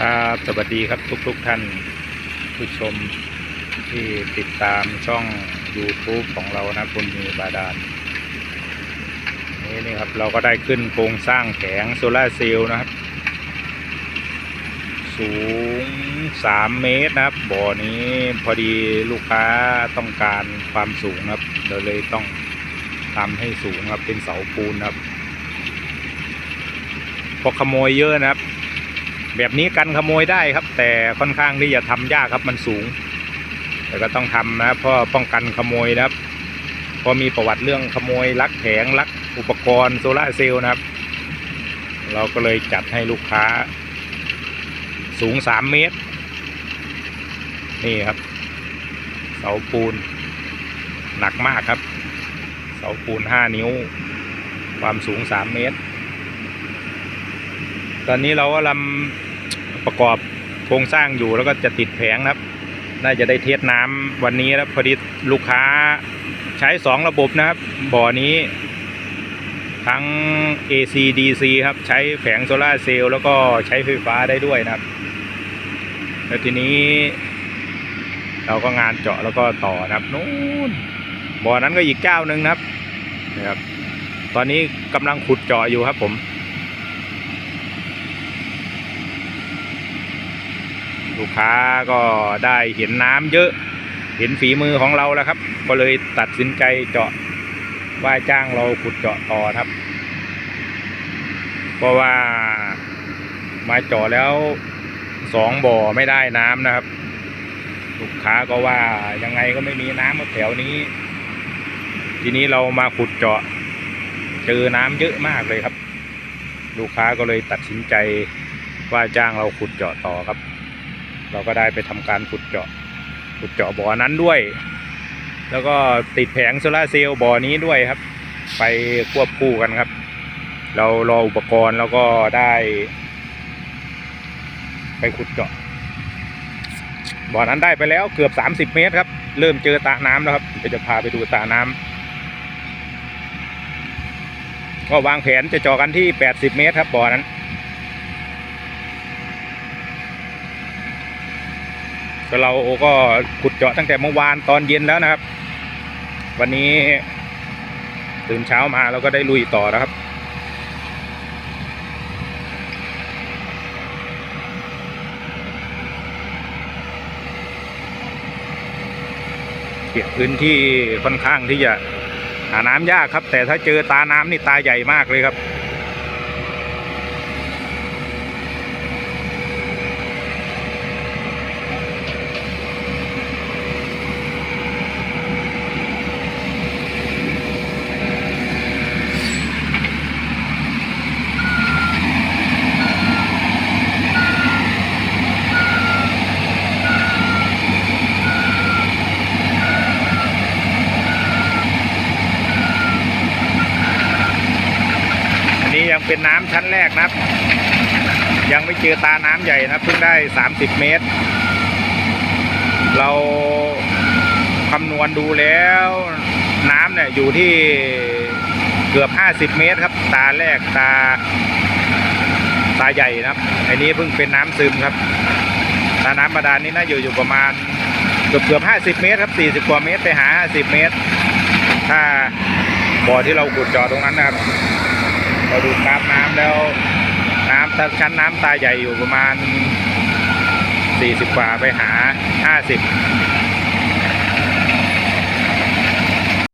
ครับสวัสดีครับทุกๆทท่านผู้ชมที่ติดตามช่อง YouTube ของเรานะคุณมีบาดาลนี่นี่ครับเราก็ได้ขึ้นโครงสร้างแผงโซลาเซลล์นะครับ สูง 3 เมตรนะครับ บ่อนี้พอดีลูกค้าต้องการความสูงครับเราเลยต้องทำให้สูงครับเป็นเสาปูนครับพอขโมยเยอะนะครับ แบบนี้กันขโมยได้ครับ แต่ค่อนข้างที่จะทำยากครับมันสูง แต่ก็ต้องทำนะครับเพราะป้องกันขโมยนะครับพราะมีประวัติเรื่องขโมยลักแผงลักอุปกรณ์โซลาเซลล์นะครับ เราก็เลยจัดให้ลูกค้า สูง3เมตร นี่ครับ เสาปูน หนักมากครับ เสาปูน5นิ้ว ความสูง3เมตร ตอนนี้เราก็กำลังประกอบโครงสร้างอยู่แล้วก็จะติดแผงครับ น่าจะได้เทสน้ำวันนี้แล้วพอดีลูกค้าใช้สองระบบนะครับ บ่อนี้ ทั้ง AC DC ครับ ใช้แผงโซลาร์เซลล์แล้วก็ใช้ไฟฟ้าได้ด้วยนะครับ แล้วทีนี้ เราก็งานเจาะแล้วก็ต่อนะครับนู้นบ่อนั้นก็อีกเจ้าหนึ่งนะครับนะครับ ตอนนี้กำลังขุดเจาะอยู่ครับผม ลูกค้าก็ได้เห็นน้ำเยอะ เห็นฝีมือของเราแล้วครับ ก็เลยตัดสินใจเจาะว่าจ้างเราขุดเจาะต่อครับ เพราะว่ามาเจาะแล้วสองบ่อไม่ได้น้ำนะครับ ลูกค้าก็ว่ายังไงก็ไม่มีน้ำแถวนี้ ทีนี้เรามาขุดเจาะ เจอน้ำเยอะมากเลยครับ ลูกค้าก็เลยตัดสินใจว่าจ้างเราขุดเจาะต่อครับ เราก็ได้ไปทำการขุดเจาะขุดเจาะบ่อนั้นด้วย แล้วก็ติดแผงโซลาเซลล์บ่อนี้ด้วยครับ ไปควบคู่กันครับ เรารออุปกรณ์แล้วก็ได้ ไปขุดเจาะบ่อนั้นได้ไปแล้วเกือบ 30 เมตรครับ เริ่มเจอตาน้ำแล้วครับจะพาไปดูตาน้ำก็วางแผนจะเจาะกันที่ 80 เมตรครับบ่อนั้น เราก็ขุดเจาะตั้งแต่เมื่อวานตอนเย็นแล้วนะครับ วันนี้ตื่นเช้ามาเราก็ได้ลุยต่อนะครับเขตพื้นที่ค่อนข้างที่จะหาน้ำยากครับ แต่ถ้าเจอตาน้ำนี่ตาใหญ่มากเลยครับ เป็นน้ำชั้นแรกนะครับ ยังไม่เจอตาน้ำใหญ่นะเพิ่งได้ 30 เมตร เราคำนวณดูแล้วน้ำเนี่ยอยู่ที่เกือบ 50 เมตรครับ ตาแรกตา ตาใหญ่นะครับอันนี้เพิ่งเป็นน้ำซึมครับ ตาน้ำบาดาลนี่น่าอยู่อยู่ประมาณเกือบเกือบ 50 เมตรครับ 40 กว่าเมตรไปหา 50 เมตร ถ้าบ่อที่เราขุดจาะตรงนั้นนะครับ เราดูกราฟน้ำแล้ว น้ำถ้าชั้นน้ำตาใหญ่อยู่ประมาณ 40 กว่าไปหา 50